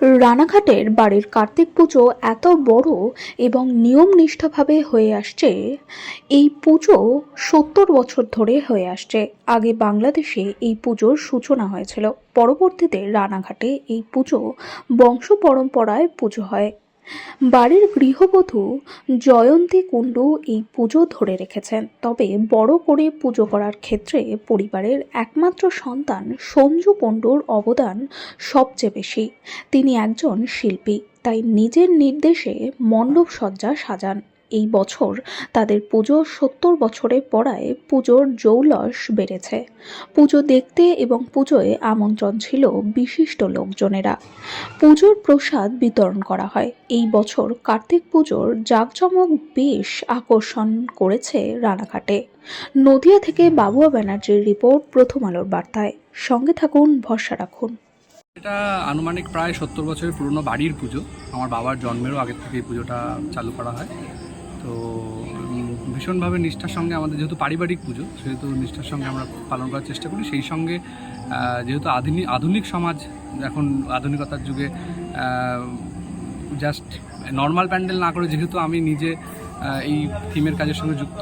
রানাঘাটের বাড়ির কার্তিক পুজো এত বড় এবং নিয়ম নিষ্ঠাভাবে হয়ে আসছে, এই পুজো সত্তর বছর ধরে হয়ে আসছে। আগে বাংলাদেশে এই পুজোর সূচনা হয়েছিল। পরবর্তীতে রানাঘাটে এই পুজো বংশ পরম্পরায় পুজো হয়। বাড়ির গৃহবধূ জয়ন্তী কুণ্ডু এই পুজো ধরে রেখেছেন। তবে বড় করে পুজো করার ক্ষেত্রে পরিবারের একমাত্র সন্তান সঞ্জু কুণ্ডুর অবদান সবচেয়ে বেশি। তিনি একজন শিল্পী, তাই নিজের নির্দেশে মণ্ডপ সজ্জা সাজান। এই বছর তাদের পুজো সত্তর বছরে পড়ায় পুজোর জৌলস বেড়েছে। পুজো দেখতে এবং পুজোয় আমন্ত্রণ ছিল বিশিষ্ট লোকজনেরা। পুজোর প্রসাদ বিতরণ করা হয়। এই বছর কার্তিক পুজোর জাঁকজমক বেশ আকর্ষণ করেছে রানাঘাটে। নদিয়া থেকে বাবুয়া ব্যানার্জির রিপোর্ট প্রথম আলোর বার্তায়। সঙ্গে থাকুন, ভরসা রাখুন। এটা আনুমানিক প্রায় সত্তর বছরের পুরনো বাড়ির পুজো। আমার বাবার জন্মেরও আগের থেকে এই পুজোটা চালু করা হয়। তো ভীষণভাবে নিষ্ঠার সঙ্গে আমাদের যেহেতু পারিবারিক পুজো সেহেতু নিষ্ঠার সঙ্গে আমরা পালন করার চেষ্টা করি। সেই সঙ্গে যেহেতু আধুনিক আধুনিক সমাজ এখন আধুনিকতার যুগে জাস্ট নর্মাল প্যান্ডেল না করে যেহেতু আমি নিজে এই থিমের কাজের সঙ্গে যুক্ত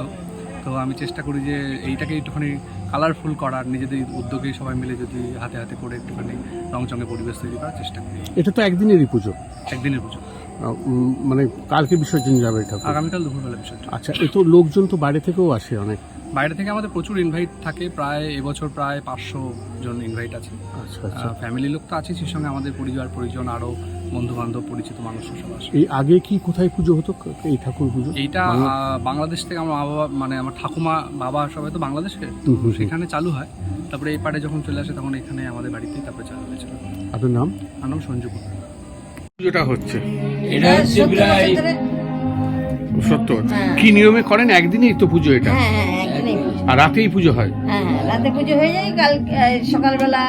তো আমি চেষ্টা করি যে এইটাকে একটুখানি কালারফুল করার নিজেদের উদ্যোগে সবাই মিলে যদি হাতে হাতে করে একটুখানি রংচঙে পরিবেশ তৈরি করার চেষ্টা করি। এটা তো একদিনেরই পুজো। একদিনের পুজো। মানে কালকে বিসর্জন যাবে এটা? আগামীকাল দুপুরবেলা বিষয়টা আচ্ছা এ তো লোকজন তো বাইরে থেকেও আসে অনেক। বাইরে থেকে আমাদের প্রচুর ইনভাইট থাকে প্রায় এবছর প্রায় পাঁচশো জন ইনভাইট আছে। আচ্ছা আচ্ছা। ফ্যামিলি লোক তো আছে সেই সঙ্গে আমাদের পরিবার পরিজন আরও বন্ধু বান্ধব পরিচিত মানুষ সব আসে। এই আগে কি কোথায় পুজো হতো? এই ঠাকুর পুজো? এইটা বাংলাদেশ থেকে আমার মা বাবা মানে আমার ঠাকুমা বাবা সবাই তো বাংলাদেশে। সেখানে চালু হয়। তারপরে এই পাড়ে যখন চলে আসে তখন এখানে আমাদের বাড়িতেই তারপরে চালু হয়েছিল। আপনার নাম? আমার নাম সঞ্জু কুমার। পুজোটা হচ্ছে। এটা হচ্ছে প্রায় সত্তর হ্যাঁ। কি নিয়মে করেন? একদিনেই তো পুজো এটা? হ্যাঁ হ্যাঁ আর রাতেই পুজো হয়? হ্যাঁ হ্যাঁ রাতে পুজো হয়ে যায় কাল সকালবেলা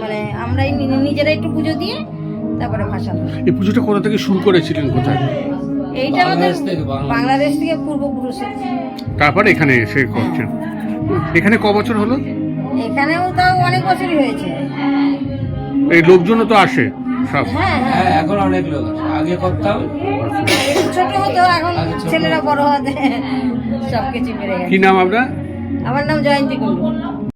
মানে আমরাই নি- নিজেরা একটু পুজো দিয়ে তারপরে ভাসানো এই পুজোটা কোথা থেকে শুরু করেছিলেন কোথায়? এইটা আমাদের বাংলাদেশ থেকে পূর্বপুরুষের। তারপরে এখানে এসে করছেন। এখানে ক বছর হলো? এখানেও তাও অনেক বছরই হয়েছে। এই লোকজনও তো আসে। সব। হ্যাঁ হ্যাঁ। হ্যাঁ এখন অনেক লোক আগে করতাম ছোট হতো এখন ছেলেরা বড় হতে সবকিছু বেড়ে কি নাম আপনার? আমার নাম জয়ন্তী কুণ্ডু।